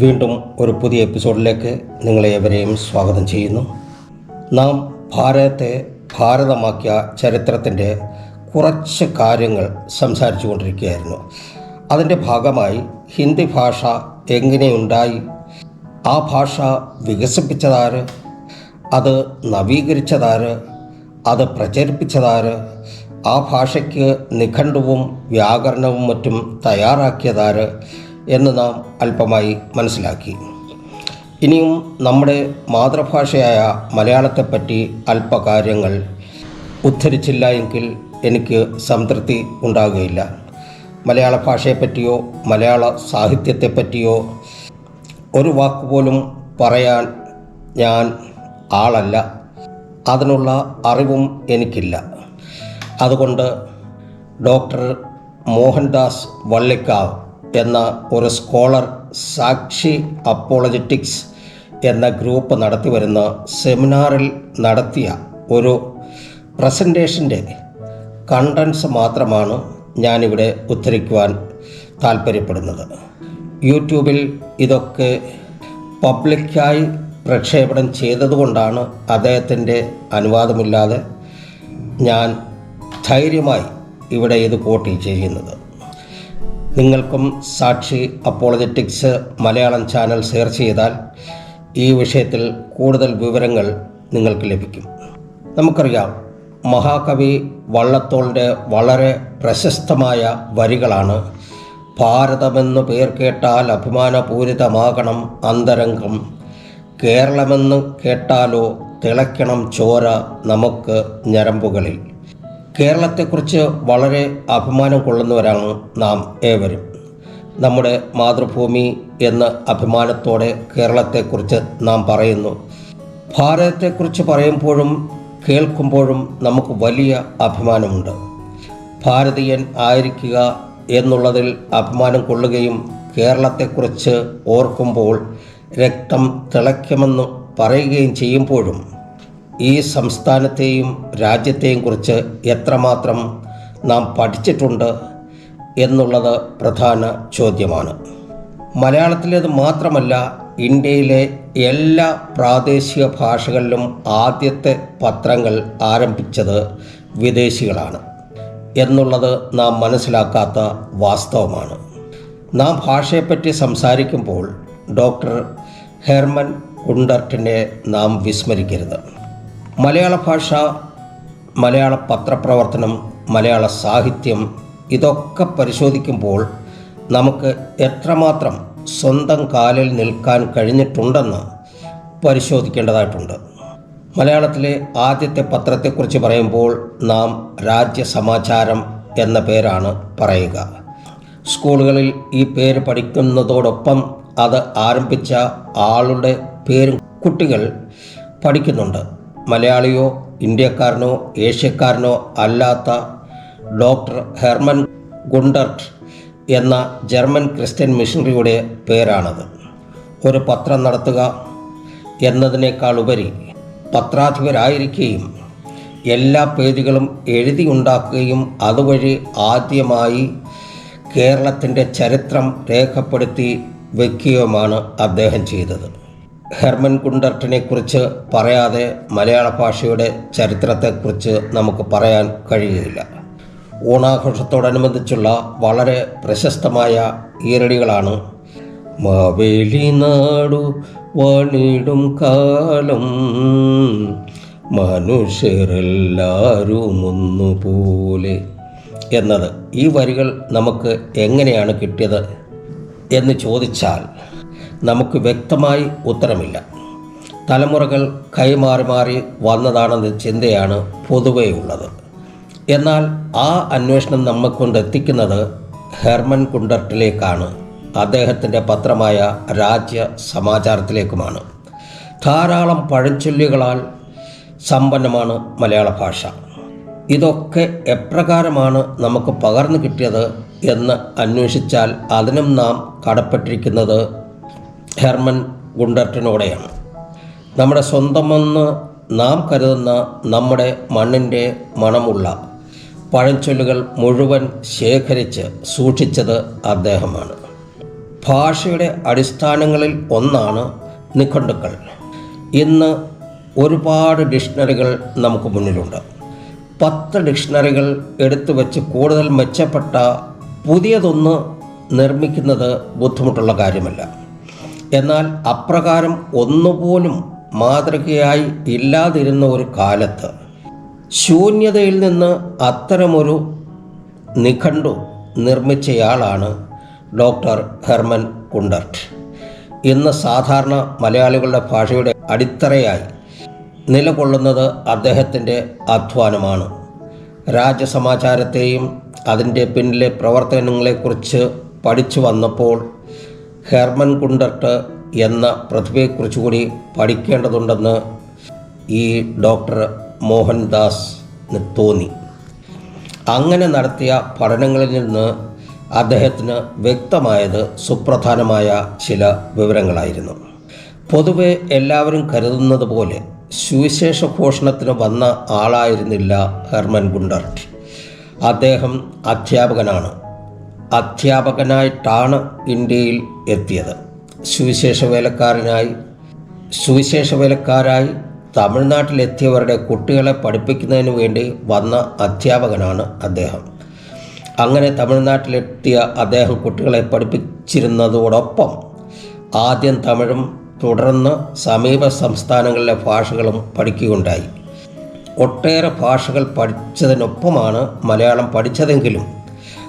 വീണ്ടും ഒരു പുതിയ എപ്പിസോഡിലേക്ക് നിങ്ങളെ ഏവരെയും സ്വാഗതം ചെയ്യുന്നു. നാം ഭാരതത്തെ ഭാരതമാക്കിയ ചരിത്രത്തിന്റെ കുറച്ച് കാര്യങ്ങൾ സംസാരിച്ചു കൊണ്ടിരിക്കുകയായിരുന്നു. അതിന്റെ ഭാഗമായി ഹിന്ദി ഭാഷ എങ്ങനെയുണ്ടായി? ആ ഭാഷ വികസിപ്പിച്ചതാര്? അത് നവീകരിച്ചതാര്? അത് പ്രചരിപ്പിച്ചതാര്? ആ ഭാഷയ്ക്ക് നിഘണ്ടുവും വ്യാകരണവും മറ്റും തയ്യാറാക്കിയതാര്? എന്ന് നാം അല്പമായി മനസ്സിലാക്കി. ഇനിയും നമ്മുടെ മാതൃഭാഷയായ മലയാളത്തെപ്പറ്റി അല്പകാര്യങ്ങൾ ഉദ്ധരിച്ചില്ല എങ്കിൽ എനിക്ക് സംതൃപ്തി ഉണ്ടാകുകയില്ല. മലയാള ഭാഷയെപ്പറ്റിയോ മലയാള സാഹിത്യത്തെപ്പറ്റിയോ ഒരു വാക്കുപോലും പറയാൻ ഞാൻ ആളല്ല. അതിനുള്ള അറിവും എനിക്കില്ല. അതുകൊണ്ട് ഡോക്ടർ മോഹൻദാസ് വള്ളിക്കാവ് എന്ന ഒരു സ്കോളർ സാക്ഷി അപ്പോളജറ്റിക്സ് എന്ന ഗ്രൂപ്പ് നടത്തി വരുന്ന സെമിനാറിൽ നടത്തിയ ഒരു പ്രസന്റേഷന്റെ കണ്ടൻസ് മാത്രമാണ് ഞാനിവിടെ ഉദ്ധരിക്കുവാൻ താല്പര്യപ്പെടുന്നത് യൂട്യൂബിൽ ഇതൊക്കെ പബ്ലിക്കായി പ്രക്ഷേപണം ചെയ്തതുകൊണ്ടാണ് അദ്ദേഹത്തിന്റെ അനുവാദമില്ലാതെ ഞാൻ ധൈര്യമായി ഇവിടെ ഇത് കോട്ടി ചെയ്യുന്നത്. നിങ്ങൾക്കും സാക്ഷി അപ്പോളജറ്റിക്സ് മലയാളം ചാനൽ സെർച്ച് ചെയ്താൽ ഈ വിഷയത്തിൽ കൂടുതൽ വിവരങ്ങൾ നിങ്ങൾക്ക് ലഭിക്കും. നമുക്കറിയാം മഹാകവി വള്ളത്തോളിന്റെ വളരെ പ്രശസ്തമായ വരികളാണ് ഭാരതമെന്ന് പേർ കേട്ടാൽ അഭിമാനപൂരിതമാകണം അന്തരംഗം കേരളമെന്ന് കേട്ടാലോ തിളയ്ക്കണം ചോര നമുക്ക് ഞരമ്പുകളിൽ. കേരളത്തെക്കുറിച്ച് വളരെ അഭിമാനം കൊള്ളുന്നവരാണ് നാം ഏവരും. നമ്മുടെ മാതൃഭൂമി എന്ന അഭിമാനത്തോടെ കേരളത്തെക്കുറിച്ച് നാം പറയുന്നു. ഭാരതത്തെക്കുറിച്ച് പറയുമ്പോഴും കേൾക്കുമ്പോഴും നമുക്ക് വലിയ അഭിമാനമുണ്ട്. ഭാരതീയൻ ആയിരിക്കുക എന്നുള്ളതിൽ അഭിമാനം കൊള്ളുകയും കേരളത്തെക്കുറിച്ച് ഓർക്കുമ്പോൾ രക്തം തിളയ്ക്കുമെന്ന് പറയുകയും ചെയ്യുമ്പോഴും ഈ സംസ്ഥാനത്തെയും രാജ്യത്തെയും കുറിച്ച് എത്രമാത്രം നാം പഠിച്ചിട്ടുണ്ട് എന്നുള്ളത് പ്രധാന ചോദ്യമാണ്. മലയാളത്തിലേത് മാത്രമല്ല ഇന്ത്യയിലെ എല്ലാ പ്രാദേശിക ഭാഷകളിലും ആദ്യത്തെ പത്രങ്ങൾ ആരംഭിച്ചത് വിദേശികളാണ് എന്നുള്ളത് നാം മനസ്സിലാക്കാത്ത വാസ്തവമാണ്. നാം ഭാഷയെപ്പറ്റി സംസാരിക്കുമ്പോൾ ഡോക്ടർ ഹെർമൻ കുണ്ടർട്ടിനെ നാം വിസ്മരിക്കരുത്. മലയാള ഭാഷ മലയാള പത്രപ്രവർത്തനം മലയാള സാഹിത്യം ഇതൊക്കെ പരിശോധിക്കുമ്പോൾ നമുക്ക് എത്രമാത്രം സ്വന്തം കാലിൽ നിൽക്കാൻ കഴിഞ്ഞിട്ടുണ്ടെന്ന് പരിശോധിക്കേണ്ടതായിട്ടുണ്ട്. മലയാളത്തിലെ ആദ്യത്തെ പത്രത്തെക്കുറിച്ച് പറയുമ്പോൾ നാം രാജ്യസമാചാരം എന്ന പേരാണ് പറയുക. സ്കൂളുകളിൽ ഈ പേര് പഠിക്കുന്നതോടൊപ്പം അത് ആരംഭിച്ച ആളുടെ പേരും കുട്ടികൾ പഠിക്കുന്നുണ്ട്. മലയാളിയോ ഇന്ത്യക്കാരനോ ഏഷ്യക്കാരനോ അല്ലാത്ത ഡോക്ടർ ഹെർമൻ ഗുണ്ടർട്ട് എന്ന ജർമ്മൻ ക്രിസ്ത്യൻ മിഷണറിയുടെ പേരാണത്. ഒരു പത്രം നടത്തുക എന്നതിനേക്കാൾ ഉപരി പത്രാധിപരായിരിക്കുകയും എല്ലാ പേജുകളും എഴുതിയുണ്ടാക്കുകയും അതുവഴി ആദ്യമായി കേരളത്തിന്റെ ചരിത്രം രേഖപ്പെടുത്തി വയ്ക്കുകയുമാണ് അദ്ദേഹം ചെയ്തത്. ഹെർമൻ കുണ്ടർട്ടിനെ കുറിച്ച് പറയാതെ മലയാള ഭാഷയുടെ ചരിത്രത്തെക്കുറിച്ച് നമുക്ക് പറയാൻ കഴിയുകയില്ല. ഓണാഘോഷത്തോടനുബന്ധിച്ചുള്ള വളരെ പ്രശസ്തമായ ഈരടികളാണ്. മാവേലി നാടു വണിടും കാലം മനുഷ്യരെല്ലാവരും ഒന്നുപോലെ എന്നത് ഈ വരികൾ നമുക്ക് എങ്ങനെയാണ് കിട്ടിയത് എന്ന് ചോദിച്ചാൽ നമുക്ക് വ്യക്തമായി ഉത്തരമില്ല. തലമുറകൾ കൈമാറി മാറി വന്നതാണെന്ന ചിന്തയാണ് പൊതുവേ ഉള്ളത്. എന്നാൽ ആ അന്വേഷണം നമ്മെക്കൊണ്ട് എത്തിക്കുന്നത് ഹെർമൻ കുണ്ടർട്ടിലേക്കാണ്. അദ്ദേഹത്തിന്റെ പത്രമായ രാജ്യ സമാചാരത്തിലേക്കുമാണ്. ധാരാളം പഴഞ്ചൊല്ലുകളാൽ സമ്പന്നമാണ് മലയാള ഭാഷ. ഇതൊക്കെ എപ്രകാരമാണ് നമുക്ക് പകർന്നു കിട്ടിയത് എന്ന് അന്വേഷിച്ചാൽ അതിനും നാം കടപ്പെട്ടിരിക്കുന്നത് ഹെർമൻ ഗുണ്ടർട്ടിനോടെയാണ്. നമ്മുടെ സ്വന്തമെന്ന് നാം കരുതുന്ന നമ്മുടെ മണ്ണിന്റെ മണമുള്ള പഴഞ്ചൊല്ലുകൾ മുഴുവൻ ശേഖരിച്ച് സൂക്ഷിച്ചത് അദ്ദേഹമാണ്. ഭാഷയുടെ അടിസ്ഥാനങ്ങളിൽ ഒന്നാണ് നിഘണ്ടുക്കൾ. ഇന്ന് ഒരുപാട് ഡിക്ഷണറികൾ നമുക്ക് മുന്നിലുണ്ട്. പത്ത് ഡിക്ഷണറികൾ എടുത്തു വച്ച് കൂടുതൽ മെച്ചപ്പെട്ട പുതിയതൊന്ന് നിർമ്മിക്കുന്നത് ബുദ്ധിമുട്ടുള്ള കാര്യമല്ല. എന്നാൽ അപ്രകാരം ഒന്നുപോലും മാതൃകയായി ഇല്ലാതിരുന്ന ഒരു കാലത്ത് ശൂന്യതയിൽ നിന്ന് അത്തരമൊരു നിഘണ്ടു നിർമ്മിച്ചയാളാണ് ഡോക്ടർ ഹെർമൻ കുണ്ടർട്ട്. ഇന്ന് സാധാരണ മലയാളികളുടെ ഭാഷയുടെ അടിത്തറയായി നിലകൊള്ളുന്നത് അദ്ദേഹത്തിന്റെ അധ്വാനമാണ്. രാജസമാചാരത്തെയും അതിന്റെ പിന്നിലെ പ്രവർത്തനങ്ങളെക്കുറിച്ച് പഠിച്ചു വന്നപ്പോൾ ഹെർമൻ കുണ്ടർട്ട് എന്ന പ്രതിഭയെക്കുറിച്ച് കൂടി പഠിക്കേണ്ടതുണ്ടെന്ന് ഈ ഡോക്ടർ മോഹൻദാസ് തോന്നി. അങ്ങനെ നടത്തിയ പഠനങ്ങളിൽ നിന്ന് അദ്ദേഹത്തിന് വ്യക്തമായത് സുപ്രധാനമായ ചില വിവരങ്ങളായിരുന്നു. പൊതുവെ എല്ലാവരും കരുതുന്നത് പോലെ സുവിശേഷ പോഷണത്തിന് വന്ന ആളായിരുന്നില്ല ഹെർമൻ ഗുണ്ടർട്ട് അദ്ദേഹം അധ്യാപകനാണ്. അധ്യാപകനായിട്ടാണ് ഇന്ത്യയിൽ എത്തിയത്. സുവിശേഷ വേലക്കാരനായി സുവിശേഷ വേലക്കാരായി തമിഴ്നാട്ടിലെത്തിയവരുടെ കുട്ടികളെ പഠിപ്പിക്കുന്നതിന് വേണ്ടി വന്ന അധ്യാപകനാണ് അദ്ദേഹം. അങ്ങനെ തമിഴ്നാട്ടിലെത്തിയ അദ്ദേഹം കുട്ടികളെ പഠിപ്പിച്ചിരുന്നതോടൊപ്പം ആദ്യം തമിഴും തുടർന്ന് സമീപ സംസ്ഥാനങ്ങളിലെ ഭാഷകളും പഠിക്കുകയുണ്ടായി. ഒട്ടേറെ ഭാഷകൾ പഠിച്ചതിനൊപ്പമാണ് മലയാളം പഠിച്ചതെങ്കിലും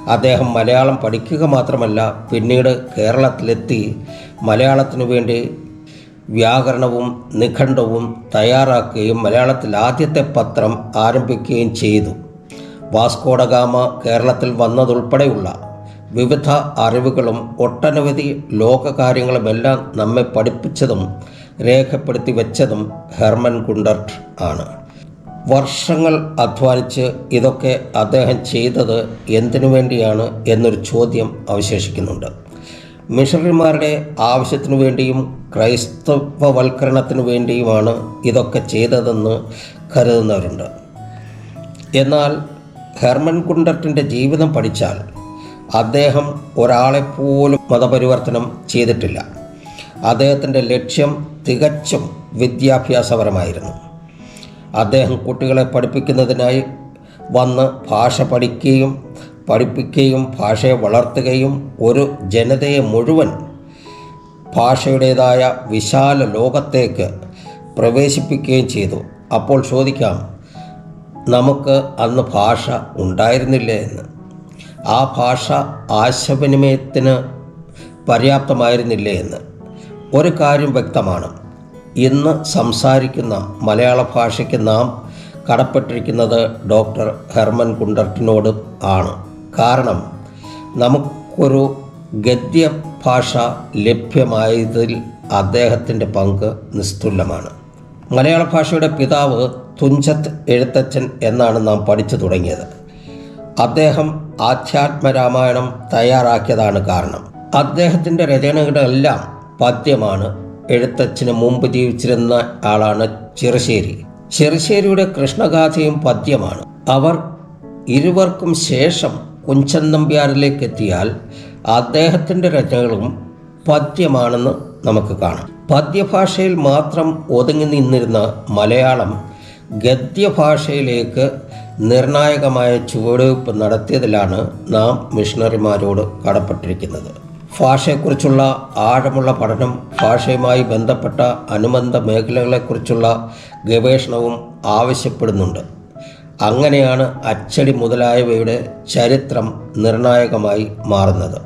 അദ്ദേഹം മലയാളം പഠിക്കുക മാത്രമല്ല പിന്നീട് കേരളത്തിലെത്തി മലയാളത്തിനു വേണ്ടി വ്യാകരണവും നിഖണ്ഡവും തയ്യാറാക്കുകയും മലയാളത്തിൽ ആദ്യത്തെ പത്രം ആരംഭിക്കുകയും ചെയ്തു. വാസ്കോഡഗാമ കേരളത്തിൽ വന്നതുൾപ്പെടെയുള്ള വിവിധ അറിവുകളും ഒട്ടനവധി ലോകകാര്യങ്ങളുമെല്ലാം നമ്മെ പഠിപ്പിച്ചതും രേഖപ്പെടുത്തി വെച്ചതും ഹെർമൻ കുണ്ടർട്ട് ആണ്. വർഷങ്ങൾ അധ്വാനിച്ച് ഇതൊക്കെ അദ്ദേഹം ചെയ്തത് എന്തിനു വേണ്ടിയാണ് എന്നൊരു ചോദ്യം അവശേഷിക്കുന്നുണ്ട്. മിഷണറിമാരുടെ ആവശ്യത്തിനു വേണ്ടിയും ക്രൈസ്തവവൽക്കരണത്തിനു വേണ്ടിയുമാണ് ഇതൊക്കെ ചെയ്തതെന്ന് കരുതുന്നവരുണ്ട്. എന്നാൽ ഹെർമൻ കുണ്ടർട്ടിന്റെ ജീവിതം പഠിച്ചാൽ അദ്ദേഹം ഒരാളെപ്പോലും മതപരിവർത്തനം ചെയ്തിട്ടില്ല. അദ്ദേഹത്തിന്റെ ലക്ഷ്യം തികച്ചും വിദ്യാഭ്യാസപരമായിരുന്നു. അദ്ദേഹം കുട്ടികളെ പഠിപ്പിക്കുന്നതിനായി വന്ന് ഭാഷ പഠിക്കുകയും പഠിപ്പിക്കുകയും ഭാഷയെ വളർത്തുകയും ഒരു ജനതയെ മുഴുവൻ ഭാഷയുടേതായ വിശാല ലോകത്തേക്ക് പ്രവേശിപ്പിക്കുകയും ചെയ്തു. അപ്പോൾ ചോദിക്കാം നമുക്ക് അന്ന് ഭാഷ ഉണ്ടായിരുന്നില്ല എന്ന്? ആ ഭാഷ ആശയവിനിമയത്തിന് പര്യാപ്തമായിരുന്നില്ല എന്ന്? ഒരു കാര്യം വ്യക്തമാണ്. ഇന്ന് സംസാരിക്കുന്ന മലയാള ഭാഷയ്ക്ക് നാം കടപ്പെട്ടിരിക്കുന്നത് ഡോക്ടർ ഹെർമൻ കുണ്ടർട്ടിനോട് ആണ്. കാരണം നമുക്കൊരു ഗദ്യ ഭാഷ ലഭ്യമായതിൽ അദ്ദേഹത്തിന്റെ പങ്ക് നിസ്തുല്യമാണ്. മലയാള ഭാഷയുടെ പിതാവ് തുഞ്ചത്ത് എഴുത്തച്ഛൻ എന്നാണ് നാം പഠിച്ചു തുടങ്ങിയത്. അദ്ദേഹം ആധ്യാത്മരാമായണം തയ്യാറാക്കിയതാണ് കാരണം. അദ്ദേഹത്തിന്റെ രചനകളെല്ലാം പദ്യമാണ് എഴുത്തച്ഛന് മുമ്പ് ജീവിച്ചിരുന്ന ആളാണ് ചെറുശ്ശേരി. ചെറുശ്ശേരിയുടെ കൃഷ്ണഗാഥയും പദ്യമാണ്. അവർ ഇരുവർക്കും ശേഷം കുഞ്ചൻ നമ്പ്യാരിലേക്ക് എത്തിയാൽ അദ്ദേഹത്തിന്റെ രചനകളും പദ്യമാണെന്ന് നമുക്ക് കാണാം. പദ്യഭാഷയിൽ മാത്രം ഒതുങ്ങി നിന്നിരുന്ന മലയാളം ഗദ്യഭാഷയിലേക്ക് നിർണായകമായ ചുവടുവയ്പ് നടത്തിയതിലാണ് നാം മിഷണറിമാരോട് കടപ്പെട്ടിരിക്കുന്നത്. ഭാഷയെക്കുറിച്ചുള്ള ആഴമുള്ള പഠനം ഭാഷയുമായി ബന്ധപ്പെട്ട അനുബന്ധ മേഖലകളെക്കുറിച്ചുള്ള ഗവേഷണവും ആവശ്യപ്പെടുന്നുണ്ട്. അങ്ങനെയാണ് അച്ചടി മുതലായവയുടെ ചരിത്രം നിർണായകമായി മാറുന്നത്.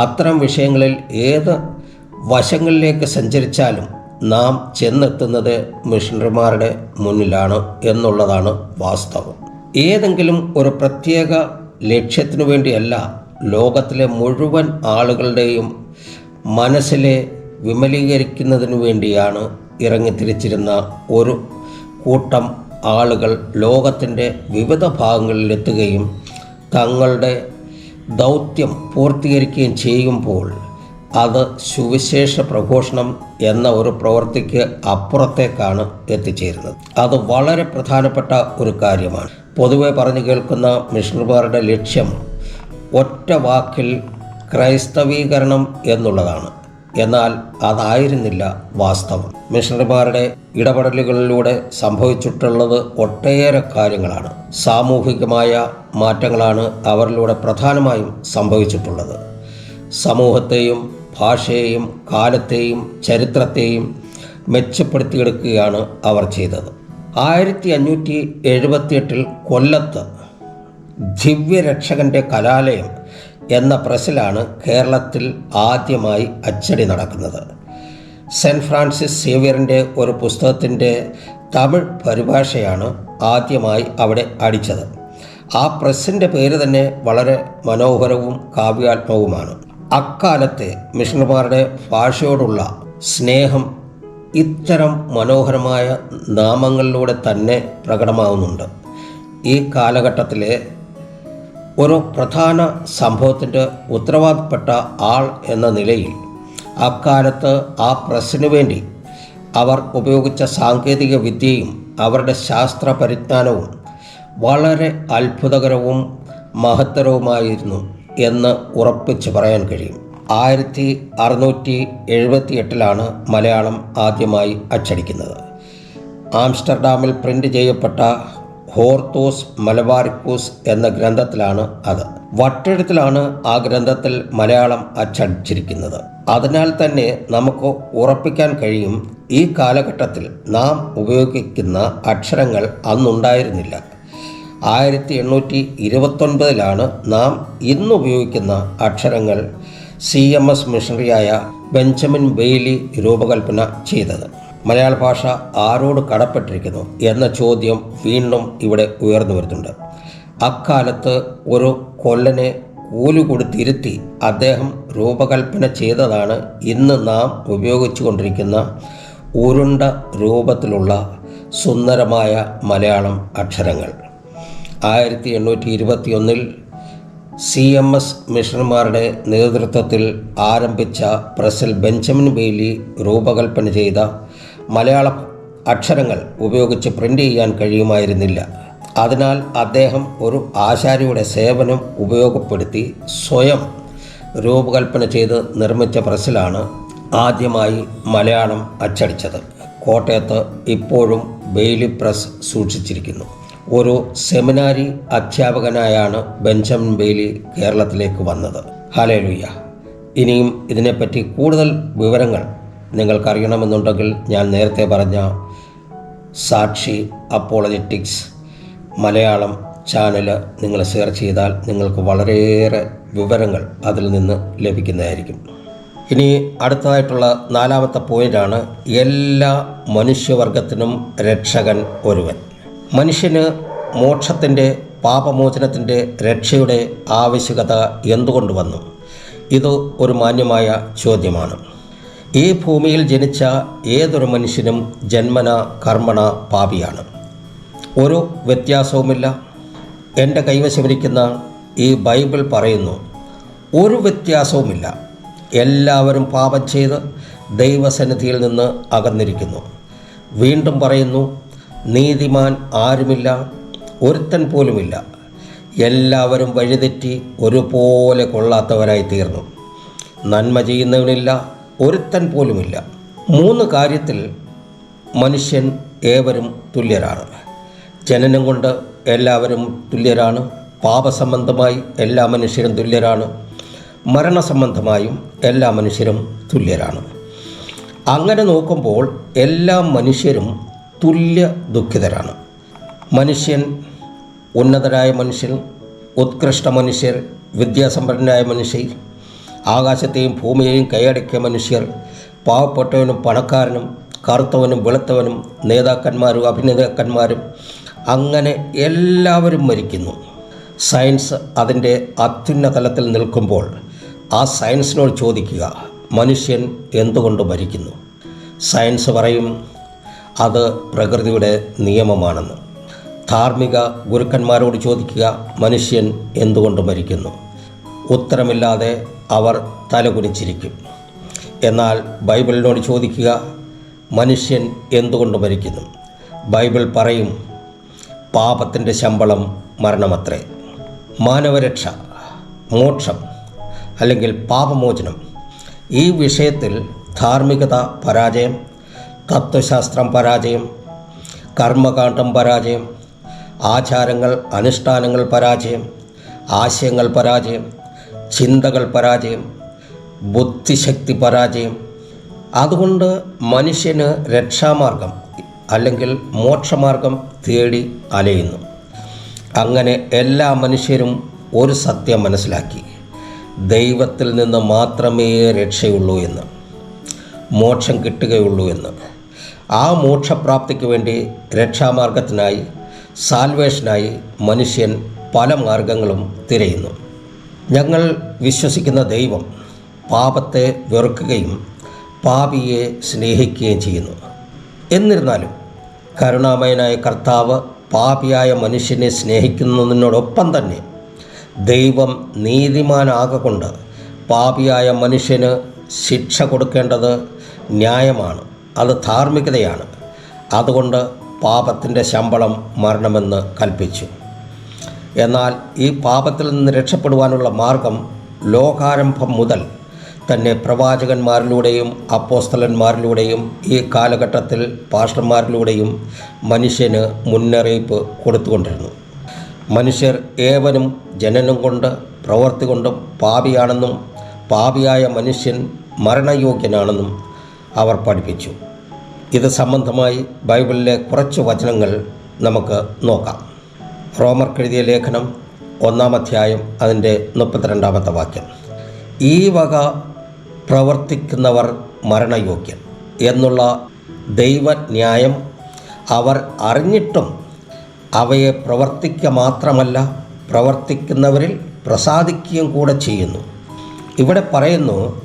അത്തരം വിഷയങ്ങളിൽ ഏത് വശങ്ങളിലേക്ക് സഞ്ചരിച്ചാലും നാം ചെന്നെത്തുന്നത് മിഷണറിമാരുടെ മുന്നിലാണ് എന്നുള്ളതാണ് വാസ്തവം. ഏതെങ്കിലും ഒരു പ്രത്യേക ലക്ഷ്യത്തിനു വേണ്ടിയല്ല ലോകത്തിലെ മുഴുവൻ ആളുകളുടെയും മനസ്സിലെ വിമലീകരിക്കുന്നതിനു വേണ്ടിയാണ് ഇറങ്ങിത്തിരിച്ചിരുന്ന ഒരു കൂട്ടം ആളുകൾ ലോകത്തിന്റെ വിവിധ ഭാഗങ്ങളിലെത്തുകയും തങ്ങളുടെ ദൗത്യം പൂർത്തീകരിക്കുകയും ചെയ്യുമ്പോൾ അത് സുവിശേഷ പ്രഘോഷണം എന്ന ഒരു പ്രവൃത്തിക്ക് അപ്പുറത്തേക്കാണ് എത്തിച്ചേരുന്നത്. അത് വളരെ പ്രധാനപ്പെട്ട ഒരു കാര്യമാണ്. പൊതുവെ പറഞ്ഞു കേൾക്കുന്ന മിഷണറിമാരുടെ ലക്ഷ്യം ഒറ്റ വാക്കിൽ ക്രൈസ്തവീകരണം എന്നുള്ളതാണ്. എന്നാൽ അതായിരുന്നില്ല വാസ്തവം. മിഷണറിമാരുടെ ഇടപെടലുകളിലൂടെ സംഭവിച്ചിട്ടുള്ളത് ഒട്ടേറെ കാര്യങ്ങളാണ്. സാമൂഹികമായ മാറ്റങ്ങളാണ് അവരിലൂടെ പ്രധാനമായും സംഭവിച്ചിട്ടുള്ളത്. സമൂഹത്തെയും ഭാഷയെയും കാലത്തെയും ചരിത്രത്തെയും മെച്ചപ്പെടുത്തിയെടുക്കുകയാണ് അവർ ചെയ്തത്. ആയിരത്തി അഞ്ഞൂറ്റി എഴുപത്തിയെട്ടിൽ കൊല്ലത്ത് ദിവ്യരക്ഷകന്റെ കലാലയം എന്ന പ്രസിലാണ് കേരളത്തിൽ ആദ്യമായി അച്ചടി നടക്കുന്നത്. സെന്റ് ഫ്രാൻസിസ് സേവിയറിന്റെ ഒരു പുസ്തകത്തിന്റെ തമിഴ് പരിഭാഷയാണ് ആദ്യമായി അവിടെ അടിച്ചത്. ആ പ്രസിന്റെ പേര് തന്നെ വളരെ മനോഹരവും കാവ്യാത്മകവുമാണ്. അക്കാലത്തെ മിഷണർമാരുടെ ഭാഷയോടുള്ള സ്നേഹം ഇത്തരം മനോഹരമായ നാമങ്ങളിലൂടെ തന്നെ പ്രകടമാവുന്നുണ്ട്. ഈ കാലഘട്ടത്തിലെ ഒരു പ്രധാന സംഭവത്തിന്റെ ഉത്തരവാദപ്പെട്ട ആൾ എന്ന നിലയിൽ അക്കാലത്ത് ആ പ്രസ്സിനു വേണ്ടി അവർ ഉപയോഗിച്ച സാങ്കേതിക വിദ്യയും അവരുടെ ശാസ്ത്ര പരിജ്ഞാനവും വളരെ അത്ഭുതകരവും മഹത്തരവുമായിരുന്നു എന്ന് ഉറപ്പിച്ച് പറയാൻ കഴിയും. ആയിരത്തി അറുന്നൂറ്റി എഴുപത്തി എട്ടിലാണ് മലയാളം ആദ്യമായി അച്ചടിക്കുന്നത്. ആംസ്റ്റർഡാമിൽ പ്രിന്റ് ചെയ്യപ്പെട്ട ഹോർത്തോസ് മലബാറിക്കൂസ് എന്ന ഗ്രന്ഥത്തിലാണ് അത്. വട്ടെഴുത്തിലാണ് ആ ഗ്രന്ഥത്തിൽ മലയാളം അച്ചടിച്ചിരിക്കുന്നത്. അതിനാൽ തന്നെ നമുക്ക് ഉറപ്പിക്കാൻ കഴിയും ഈ കാലഘട്ടത്തിൽ നാം ഉപയോഗിക്കുന്ന അക്ഷരങ്ങൾ അന്നുണ്ടായിരുന്നില്ല. ആയിരത്തി എണ്ണൂറ്റി ഇരുപത്തൊൻപതിലാണ് നാം ഇന്ന് ഉപയോഗിക്കുന്ന അക്ഷരങ്ങൾ സി എം എസ് മിഷണറിയായ ബെഞ്ചമിൻ ബെയ്ലി രൂപകൽപ്പന ചെയ്തത്. മലയാള ഭാഷ ആരോട് കടപ്പെട്ടിരിക്കുന്നു എന്ന ചോദ്യം വീണ്ടും ഇവിടെ ഉയർന്നു വരുന്നുണ്ട്. അക്കാലത്ത് ഒരു കൊല്ലനെ കൂലി കൊടുത്തിരുത്തി അദ്ദേഹം രൂപകൽപ്പന ചെയ്തതാണ് ഇന്ന് നാം ഉപയോഗിച്ചു കൊണ്ടിരിക്കുന്ന ഉരുണ്ട രൂപത്തിലുള്ള സുന്ദരമായ മലയാളം അക്ഷരങ്ങൾ. ആയിരത്തി എണ്ണൂറ്റി ഇരുപത്തിയൊന്നിൽ സി എം എസ് മിഷണർമാരുടെ നേതൃത്വത്തിൽ ആരംഭിച്ച പ്രസൽ ബെഞ്ചമിൻ ബെയ്ലി രൂപകൽപ്പന ചെയ്ത മലയാള അക്ഷരങ്ങൾ ഉപയോഗിച്ച് പ്രിന്റ് ചെയ്യാൻ കഴിയുമായിരുന്നില്ല. അതിനാൽ അദ്ദേഹം ഒരു ആശാരിയുടെ സേവനം ഉപയോഗപ്പെടുത്തി സ്വയം രൂപകൽപ്പന ചെയ്ത് നിർമ്മിച്ച പ്രസ്സിലാണ് ആദ്യമായി മലയാളം അച്ചടിച്ചത്. കോട്ടയത്ത് ഇപ്പോഴും ബെയിലി പ്രസ് സൂക്ഷിച്ചിരിക്കുന്നു. ഒരു സെമിനാരി അധ്യാപകനായാണ് ബെഞ്ചമിൻ ബെയിലി കേരളത്തിലേക്ക് വന്നത്. ഹലേലുയ്യ ഇനിയും ഇതിനെപ്പറ്റി കൂടുതൽ വിവരങ്ങൾ നിങ്ങൾക്കറിയണമെന്നുണ്ടെങ്കിൽ ഞാൻ നേരത്തെ പറഞ്ഞ സാക്ഷി അപ്പോളജറ്റിക്സ് മലയാളം ചാനൽ നിങ്ങൾ സെർച്ച് ചെയ്താൽ നിങ്ങൾക്ക് വളരെയേറെ വിവരങ്ങൾ അതിൽ നിന്ന് ലഭിക്കുന്നതായിരിക്കും. ഇനി അടുത്തതായിട്ടുള്ള നാലാമത്തെ പോയിന്റാണ് എല്ലാ മനുഷ്യവർഗത്തിനും രക്ഷകൻ ഒരുവൻ. മനുഷ്യന് മോക്ഷത്തിന്റെ പാപമോചനത്തിന്റെ രക്ഷയുടെ ആവശ്യകത എന്തുകൊണ്ട് വന്നു? ഇത് ഒരു മാന്യമായ ചോദ്യമാണ്. ഈ ഭൂമിയിൽ ജനിച്ച ഏതൊരു മനുഷ്യനും ജന്മന കർമ്മണ പാപിയാണ്. ഒരു വ്യത്യാസവുമില്ല. എന്റെ കൈവശമിരിക്കുന്ന ഈ ബൈബിൾ പറയുന്നു ഒരു വ്യത്യാസവുമില്ല. എല്ലാവരും പാപം ചെയ്ത് ദൈവസന്നിധിയിൽ നിന്ന് അകന്നിരിക്കുന്നു. വീണ്ടും പറയുന്നു നീതിമാൻ ആരുമില്ല ഒരുത്തൻ പോലുമില്ല. എല്ലാവരും വഴിതെറ്റി ഒരുപോലെ കൊള്ളാത്തവരായി തീർന്നു. നന്മ ചെയ്യുന്നവനില്ല ഒരുത്തൻ പോലുമില്ല. മൂന്ന് കാര്യത്തിൽ മനുഷ്യൻ ഏവരും തുല്യരാണ്. ജനനം കൊണ്ട് എല്ലാവരും തുല്യരാണ്. പാപസംബന്ധമായി എല്ലാ മനുഷ്യരും തുല്യരാണ്. മരണസംബന്ധമായും എല്ലാ മനുഷ്യരും തുല്യരാണ്. അങ്ങനെ നോക്കുമ്പോൾ എല്ലാ മനുഷ്യരും തുല്യ ദുഃഖിതരാണ്. മനുഷ്യൻ ഉന്നതരായ മനുഷ്യൻ ഉത്കൃഷ്ട മനുഷ്യർ വിദ്യാസമ്പന്നരായ മനുഷ്യർ ആകാശത്തെയും ഭൂമിയെയും കൈയടക്കിയ മനുഷ്യർ പാവപ്പെട്ടവനും പണക്കാരനും കറുത്തവനും വെളുത്തവനും നേതാക്കന്മാരും അഭിനേതാക്കന്മാരും അങ്ങനെ എല്ലാവരും മരിക്കുന്നു. സയൻസ് അതിന്റെ അത്യുന്നതലത്തിൽ നിൽക്കുമ്പോൾ ആ സയൻസിനോട് ചോദിക്കുക മനുഷ്യൻ എന്തുകൊണ്ട് മരിക്കുന്നു? സയൻസ് പറയും അത് പ്രകൃതിയുടെ നിയമമാണെന്ന്. ധാർമ്മിക ഗുരുക്കന്മാരോട് ചോദിക്കുക മനുഷ്യൻ എന്തുകൊണ്ട് മരിക്കുന്നു? ഉത്തരമില്ലാതെ അവർ തലകുനിച്ചിരിക്കും. എന്നാൽ ബൈബിളിനോട് ചോദിക്കുക മനുഷ്യൻ എന്തുകൊണ്ട് മരിക്കുന്നു? ബൈബിൾ പറയും പാപത്തിന്റെ ശമ്പളം മരണമത്രേ. മാനവരക്ഷ മോക്ഷം അല്ലെങ്കിൽ പാപമോചനം. ഈ വിഷയത്തിൽ ധാർമ്മികത പരാജയം തത്വശാസ്ത്രം പരാജയം കർമ്മകാണ്ഡം പരാജയം ആചാരങ്ങൾ അനുഷ്ഠാനങ്ങൾ പരാജയം ആശയങ്ങൾ പരാജയം ചിന്തകൾ പരാജയം ബുദ്ധിശക്തി പരാജയം. അതുകൊണ്ട് മനുഷ്യന് രക്ഷാമാർഗം അല്ലെങ്കിൽ മോക്ഷമാർഗം തേടി അലയുന്നു. അങ്ങനെ എല്ലാ മനുഷ്യരും ഒരു സത്യം മനസ്സിലാക്കി. ദൈവത്തിൽ നിന്ന് മാത്രമേ രക്ഷയുള്ളൂ എന്ന് മോക്ഷം കിട്ടുകയുള്ളൂ എന്ന്. ആ മോക്ഷപ്രാപ്തിക്ക് വേണ്ടി രക്ഷാമാർഗത്തിനായി സാൽവേഷനായി മനുഷ്യൻ പല മാർഗങ്ങളും തിരയുന്നു. ഞങ്ങൾ വിശ്വസിക്കുന്ന ദൈവം പാപത്തെ വെറുക്കുകയും പാപിയെ സ്നേഹിക്കുകയും ചെയ്യുന്നു. എന്നിരുന്നാലും കരുണാമയനായ കർത്താവ് പാപിയായ മനുഷ്യനെ സ്നേഹിക്കുന്നതിനോടൊപ്പം തന്നെ ദൈവം നീതിമാനാകൊണ്ട് പാപിയായ മനുഷ്യന് ശിക്ഷ കൊടുക്കേണ്ടത് ന്യായമാണ് അത് ധാർമ്മികതയാണ്. അതുകൊണ്ട് പാപത്തിന്റെ ശമ്പളം മരണമെന്ന് കൽപ്പിച്ചു. എന്നാൽ ഈ പാപത്തിൽ നിന്ന് രക്ഷപ്പെടുവാനുള്ള മാർഗം ലോകാരംഭം മുതൽ തന്നെ പ്രവാചകന്മാരിലൂടെയും അപ്പോസ്തലന്മാരിലൂടെയും ഈ കാലഘട്ടത്തിൽ പാസ്റ്റർമാരിലൂടെയും മനുഷ്യന് മുന്നറിയിപ്പ് കൊടുത്തുകൊണ്ടിരുന്നു. മനുഷ്യർ ഏവനും ജനനം കൊണ്ട് പ്രവർത്തി കൊണ്ടും പാപിയാണെന്നും പാപിയായ മനുഷ്യൻ മരണയോഗ്യനാണെന്നും അവർ പഠിപ്പിച്ചു. ഇത് സംബന്ധമായി ബൈബിളിലെ കുറച്ച് വചനങ്ങൾ നമുക്ക് നോക്കാം. റോമർക്കെഴുതിയ ലേഖനം ഒന്നാം അധ്യായം അതിന്റെ മുപ്പത്തിരണ്ടാമത്തെ വാക്യം. ഈ വക പ്രവർത്തിക്കുന്നവർ മരണയോഗ്യൻ എന്നുള്ള ദൈവന്യായം അവർ അറിഞ്ഞിട്ടും അവയെ പ്രവർത്തിക്കുക മാത്രമല്ല പ്രവർത്തിക്കുന്നവരിൽ പ്രസാദിക്കുകയും കൂടെ ചെയ്യുന്നു. ഇവിടെ പറയുന്നു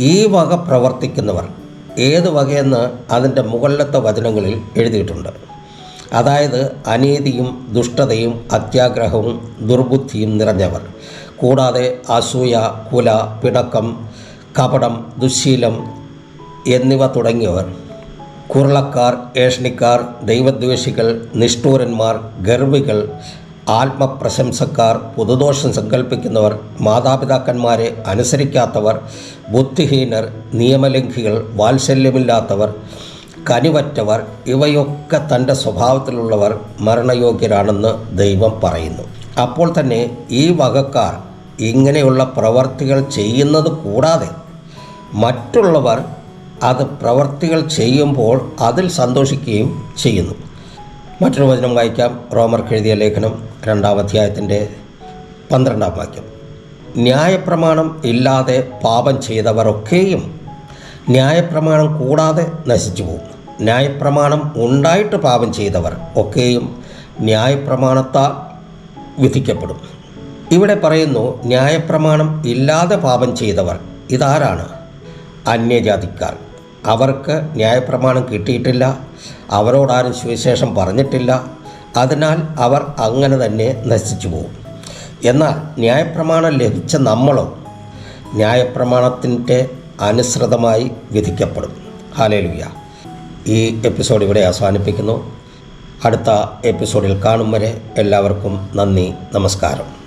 ഈ വക പ്രവർത്തിക്കുന്നവർ ഏത് വകയെന്ന് അതിന്റെ മുകളിലത്തെ വചനങ്ങളിൽ എഴുതിയിട്ടുണ്ട്. അതായത് അനീതിയും ദുഷ്ടതയും അത്യാഗ്രഹവും ദുർബുദ്ധിയും നിറഞ്ഞവർ. കൂടാതെ അസൂയ കുല പിണക്കം കപടം ദുശ്ശീലം എന്നിവ തുടങ്ങിയവർ. കുരളക്കാർ ഏഷണിക്കാർ ദൈവദ്വേഷികൾ നിഷ്ഠൂരന്മാർ ഗർവികൾ ആത്മപ്രശംസക്കാർ പുതുദോഷം സങ്കല്പിക്കുന്നവർ മാതാപിതാക്കന്മാരെ അനുസരിക്കാത്തവർ ബുദ്ധിഹീനർ നിയമലംഘികൾ വാത്സല്യമില്ലാത്തവർ കനിവറ്റവർ ഇവയൊക്കെ തന്റെ സ്വഭാവത്തിലുള്ളവർ മരണയോഗ്യരാണെന്ന് ദൈവം പറയുന്നു. അപ്പോൾ തന്നെ ഈ വകക്കാർ ഇങ്ങനെയുള്ള പ്രവർത്തികൾ ചെയ്യുന്നത് കൂടാതെ മറ്റുള്ളവർ അത് പ്രവർത്തികൾ ചെയ്യുമ്പോൾ അതിൽ സന്തോഷിക്കുകയും ചെയ്യുന്നു. മറ്റൊരു വചനം വായിക്കാം. റോമർക്ക് എഴുതിയ ലേഖനം രണ്ടാം അധ്യായത്തിന്റെ പന്ത്രണ്ടാം വാക്യം. ന്യായപ്രമാണം ഇല്ലാതെ പാപം ചെയ്തവരൊക്കെയും ന്യായപ്രമാണം കൂടാതെ നശിച്ചു പോകും. ന്യായപ്രമാണം ഉണ്ടായിട്ട് പാപം ചെയ്തവർ ഒക്കെയും ന്യായപ്രമാണത്താൽ വിധിക്കപ്പെടും. ഇവിടെ പറയുന്നു ന്യായപ്രമാണം ഇല്ലാതെ പാപം ചെയ്തവർ ഇതാരാണ്? അന്യജാതിക്കാർ. അവർക്ക് ന്യായപ്രമാണം കിട്ടിയിട്ടില്ല അവരോടാരും സുവിശേഷം പറഞ്ഞിട്ടില്ല അതിനാൽ അവർ അങ്ങനെ തന്നെ നശിച്ചു പോകും. എന്നാൽ ന്യായപ്രമാണം ലഭിച്ച നമ്മളോ ന്യായപ്രമാണത്തിന്റെ അനുസൃതമായി വിധിക്കപ്പെടും. ഹാലേലുയ്യ ഈ എപ്പിസോഡ് ഇവിടെ അവസാനിപ്പിക്കുന്നു. അടുത്ത എപ്പിസോഡിൽ കാണും വരെ എല്ലാവർക്കും നന്ദി നമസ്കാരം.